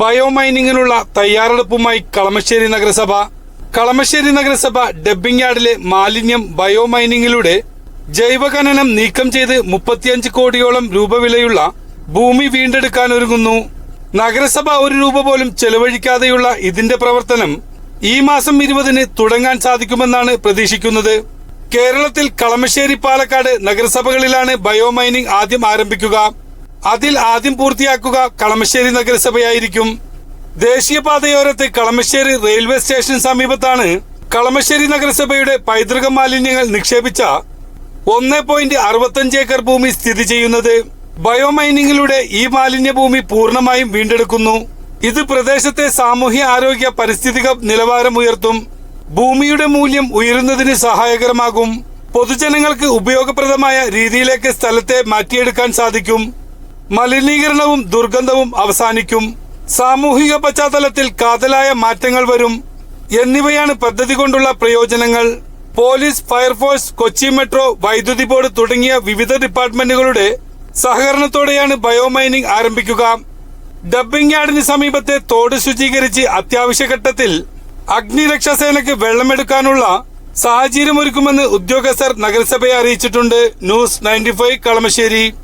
ബയോമൈനിങ്ങിനുള്ള തയ്യാറെടുപ്പുമായി കളമശ്ശേരി നഗരസഭ. കളമശ്ശേരി നഗരസഭ ഡബ്ബിംഗ് യാർഡിലെ മാലിന്യം ബയോ ബയോമൈനിങ്ങിലൂടെ ജൈവഖനനം നീക്കം ചെയ്ത് മുപ്പത്തിയഞ്ച് കോടിയോളം രൂപ വിലയുള്ള ഭൂമി വീണ്ടെടുക്കാനൊരുങ്ങുന്നു നഗരസഭ ഒരു രൂപ പോലും ചെലവഴിക്കാതെയുള്ള ഇതിന്റെ പ്രവർത്തനം ഈ മാസം ഇരുപതിന് തുടങ്ങാൻ സാധിക്കുമെന്നാണ് പ്രതീക്ഷിക്കുന്നത്. കേരളത്തിൽ കളമശ്ശേരി പാലക്കാട് നഗരസഭകളിലാണ് ബയോ ബയോമൈനിംഗ് ആദ്യം ആരംഭിക്കുക. അതിൽ ആദ്യം പൂർത്തിയാക്കുക കളമശ്ശേരി നഗരസഭയായിരിക്കും. ദേശീയപാതയോരത്തെ കളമശ്ശേരി റെയിൽവേ സ്റ്റേഷൻ സമീപത്താണ് കളമശ്ശേരി നഗരസഭയുടെ പൈതൃക മാലിന്യങ്ങൾ നിക്ഷേപിച്ച ഒന്ന് പോയിന്റ് അറുപത്തഞ്ച് ഏക്കർ ഭൂമി സ്ഥിതി ചെയ്യുന്നത്. ബയോമൈനിങ്ങിലൂടെ ഈ മാലിന്യ ഭൂമി പൂർണമായും വീണ്ടെടുക്കുന്നു. ഇത് പ്രദേശത്തെ സാമൂഹ്യ ആരോഗ്യ പരിസ്ഥിതിക നിലവാരം ഉയർത്തും ഭൂമിയുടെ മൂല്യം ഉയരുന്നതിന് സഹായകരമാകും. പൊതുജനങ്ങൾക്ക് ഉപയോഗപ്രദമായ രീതിയിലേക്ക് സ്ഥലത്തെ മാറ്റിയെടുക്കാൻ സാധിക്കും. മലിനീകരണവും ദുർഗന്ധവും അവസാനിക്കും. സാമൂഹിക പശ്ചാത്തലത്തിൽ കാതലായ മാറ്റങ്ങൾ വരും. എന്നിവയാണ് പദ്ധതി കൊണ്ടുള്ള പ്രയോജനങ്ങൾ. Police fire force Kochi metro വൈദ്യുതി ബോർഡ് തുടങ്ങിയ വിവിധ ഡിപ്പാർട്ട്മെന്റുകളുടെ സഹകരണത്തോടെയാണ് ബയോമൈനിംഗ് ആരംഭിക്കുക. ഡബ്ബിംഗ് യാർഡിന് സമീപത്തെ തോട് ശുചീകരിച്ച് അത്യാവശ്യഘട്ടത്തിൽ അഗ്നിരക്ഷാസേനയ്ക്ക് വെള്ളമെടുക്കാനുള്ള സാഹചര്യമൊരുക്കുമെന്ന് ഉദ്യോഗസ്ഥർ നഗരസഭയെ അറിയിച്ചിട്ടുണ്ട്. News ninety Kalamassery.